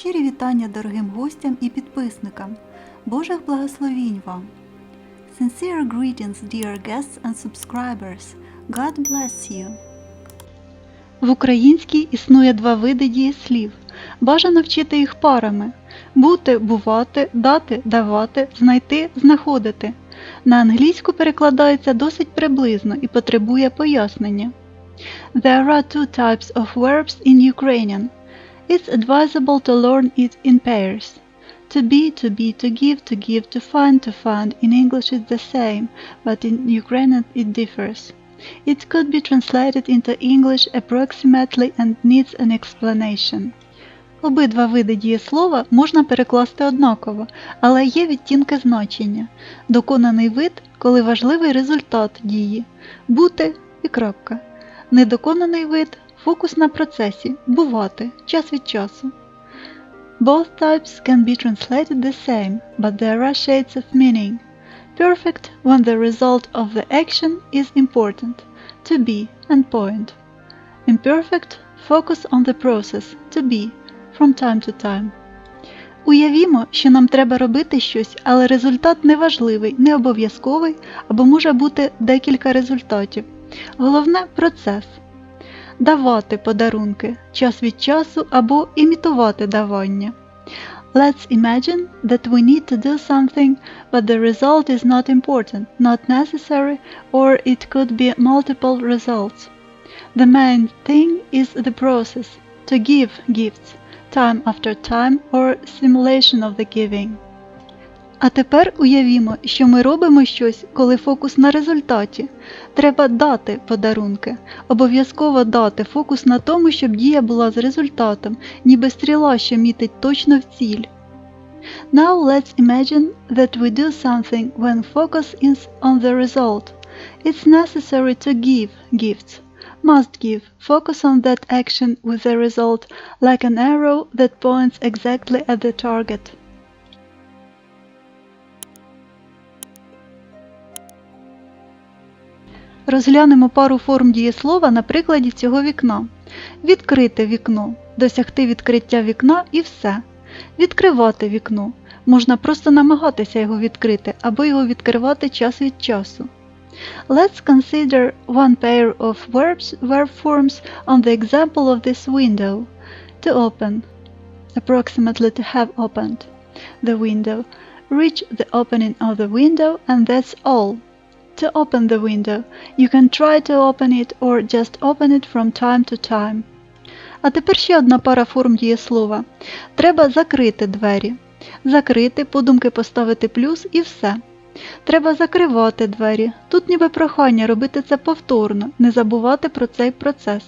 Щирі вітання дорогим гостям і підписникам. Божих благословінь вам! Sincere greetings, dear guests and subscribers. God bless you. В українській існує два види дієслів. Бажано вчити їх парами: бути, бувати, дати, давати, знайти, знаходити. На англійську перекладається досить приблизно і потребує пояснення. There are two types of verbs in Ukrainian. It's advisable to learn it in pairs. To be, to be, to give, to give, to find, to find. In English it's the same, but in Ukrainian it differs. It could be translated into English approximately and needs an explanation. Обидва види дієслова можна перекласти однаково, але є відтінки значення. Доконаний вид, коли важливий результат дії бути і крапка. Недоконаний вид фокус на процесі бувати час від часу. Both types can be translated the same, but there are shades of meaning. Perfect when the result of the action is important, to be and point. Imperfect focus on the process, to be, from time to time. Уявімо, що нам треба робити щось, але результат неважливий, не обов'язковий або може бути декілька результатів. Головне процес. Давати подарунки час від часу або імітувати давання. Let's imagine that we need to do something, but the result is not important, not necessary, or it could be multiple results. The main thing is the process, to give gifts, time after time, or simulation of the giving. А тепер уявімо, що ми робимо щось, коли фокус на результаті. Треба дати подарунки. Обов'язково дати фокус на тому, щоб дія була з результатом, ніби стріла, що мітить точно в ціль. Now let's imagine that we do something when focus is on the result. It's necessary to give gifts. Must give. Focus on that action with the result, like an arrow that points exactly at the target. Розглянемо пару форм дієслова на прикладі цього вікна. Відкрити вікно, досягти відкриття вікна і все. Відкривати вікно. Можна просто намагатися його відкрити або його відкривати час від часу. Let's consider one pair of verbs, verb forms on the example of this window. To open, approximately to have opened the window. Reach the opening of the window and that's all. To open the window, you can try to open it or just open it from time to time. А тепер ще одна пара форм дієслова. Треба закрити двері. Закрити, подумки поставити плюс і все. Треба закривати двері. Тут ніби прохання робити це повторно, не забувати про цей процес.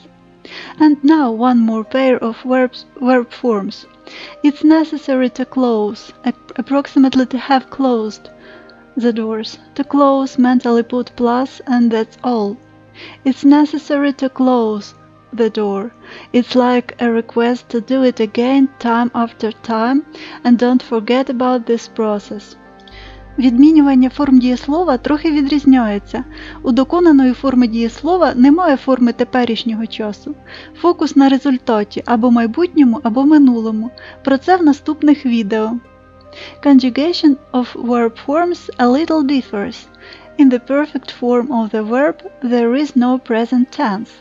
And now one more pair of verbs, verb forms. It's necessary to close, approximately to have closed the doors. To close, mentally put plus and that's all. It's necessary to close the door. It's like a request to do it again time after time and don't forget about this process. Відмінювання форм дієслова трохи відрізняється. У доконаної форми дієслова немає форми теперішнього часу. Фокус на результаті або майбутньому, або минулому. Про це в наступних відео. Conjugation of verb forms a little differs. In the perfect form of the verb, there is no present tense.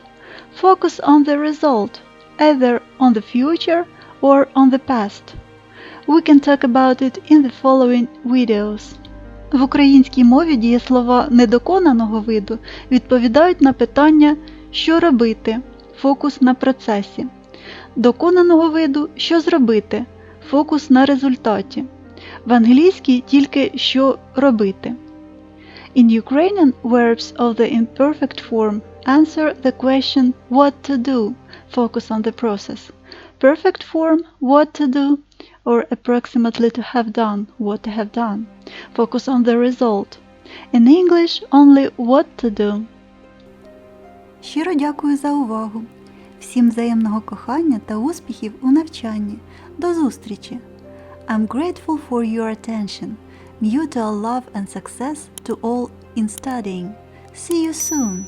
Focus on the result, either on the future or on the past. We can talk about it in the following videos. В українській мові дієслова недоконаного виду відповідають на питання що робити, фокус на процесі. Доконаного виду що зробити, фокус на результаті. В англійській тільки що робити. In Ukrainian, verbs of the imperfect form answer the question what to do, focus on the process. Perfect form what to do or approximately to have done, what to have done. Focus on the result. In English, only what to do. Щиро дякую за увагу. Всім взаємного кохання та успіхів у навчанні. До зустрічі! I'm grateful for your attention. Mutual love and success to all in studying. See you soon!